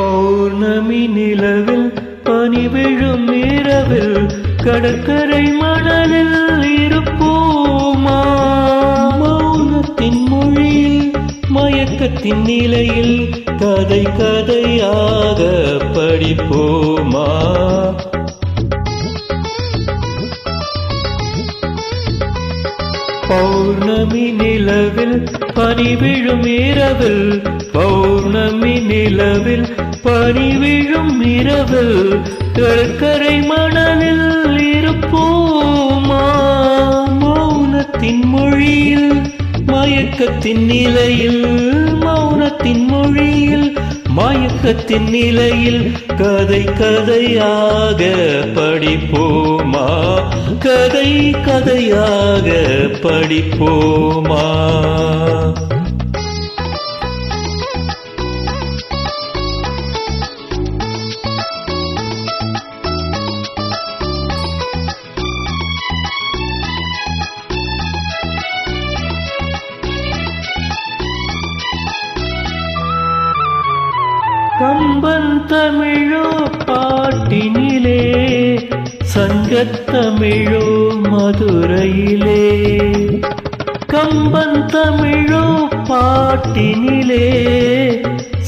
பௌர்ணமி நிலவில் பனி விழும் இரவில் கடற்கரை மணலில் இருப்போமா? மௌனத்தின் மொழியில் மயக்கத்தின் நிலையில் கதை கதையாக படிப்போமா? பௌர்ணமி நிலவில் பனி விழும் இரவில் பௌர்ணமி நிலவில் பனி விழும் இரவில் கடற்கரை மணலில் இருப்போமா? மௌனத்தின் மொழியில் மயக்கத்தின் நிலையில் மௌனத்தின் மொழியில் மயக்கத்தின் நிலையில் கதை கதையாக படிப்போமா? கதை கதையாக படிப்போமா? கம்பன் தமிழோ பாட்டினிலே சங்கத்தமிழோ மதுரையிலே. கம்பன் தமிழோ பாட்டினிலே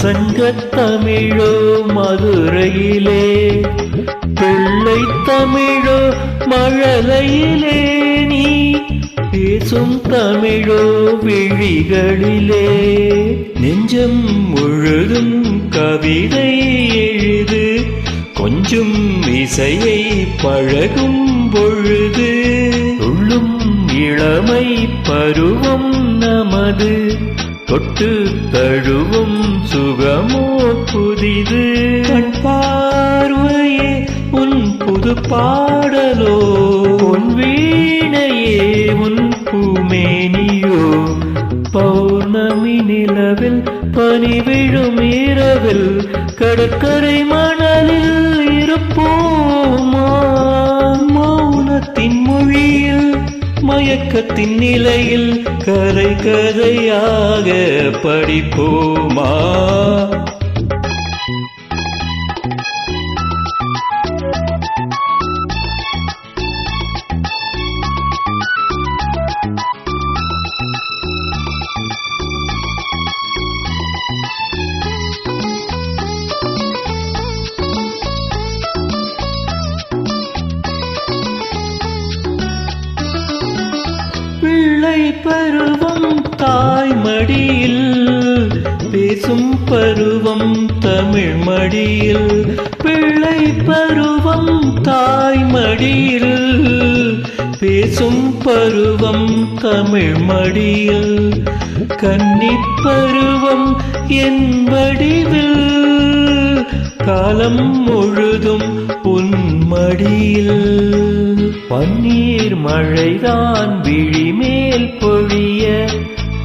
சங்கத்தமிழோ மதுரையிலே. பிள்ளை தமிழோ மழலையிலே நீ பேசும் தமிழோ விழிகளிலே. நெஞ்சம் முழுதும் கவிதை எழுது. கொஞ்சம் இசையை பழகும் பொழுது. உள்ளும் இளமை பருவம் நமது. தொட்டு தழுவும் சுகமோ புதிது. கண் பார்வையே உன் புது பாடலோ உன் வீணையே உன் பூமேனியோ. பௌர்ணமி நிலவில் பனி விழும் இரவில் கடற்கரை மணலில் இருப்போமா? மௌனத்தின் மொழியில் மயக்கத்தின் நிலையில் கதை கதையாக படிப்போமா? பேசும் பருவம் தமிழ் மடியில் பிள்ளை பருவம் தாய் மடியில். பேசும் பருவம் தமிழ் மடியில் கன்னிப்பருவம் என் வடிவில். காலம் முழுதும் உன் மடியில். பன்னீர் மழைதான் விழிமேல் பொழிய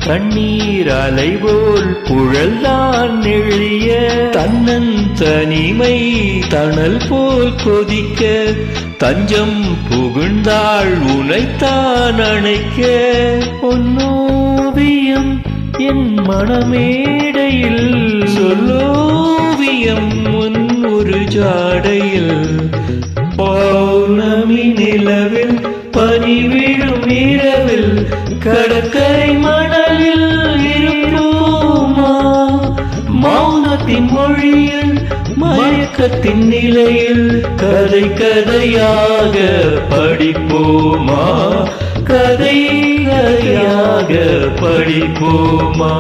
கண்ணீர் அலைபோல் புழல்தான் நெழிய. தன்னன் தனிமை தணல் போல் கொதிக்க. தஞ்சம் புகுந்தாள் உனைத்தான் அணைக்க. பொன்னோவியம் என் மனமேடையில். சொல்லோவியம் முன் ஒரு ஜாடையில். பௌர்ணமி நிலவில் உலகத்தின் நிலையில் கதை கதையாக படிப்போமா? கதை கதையாக படிப்போமா?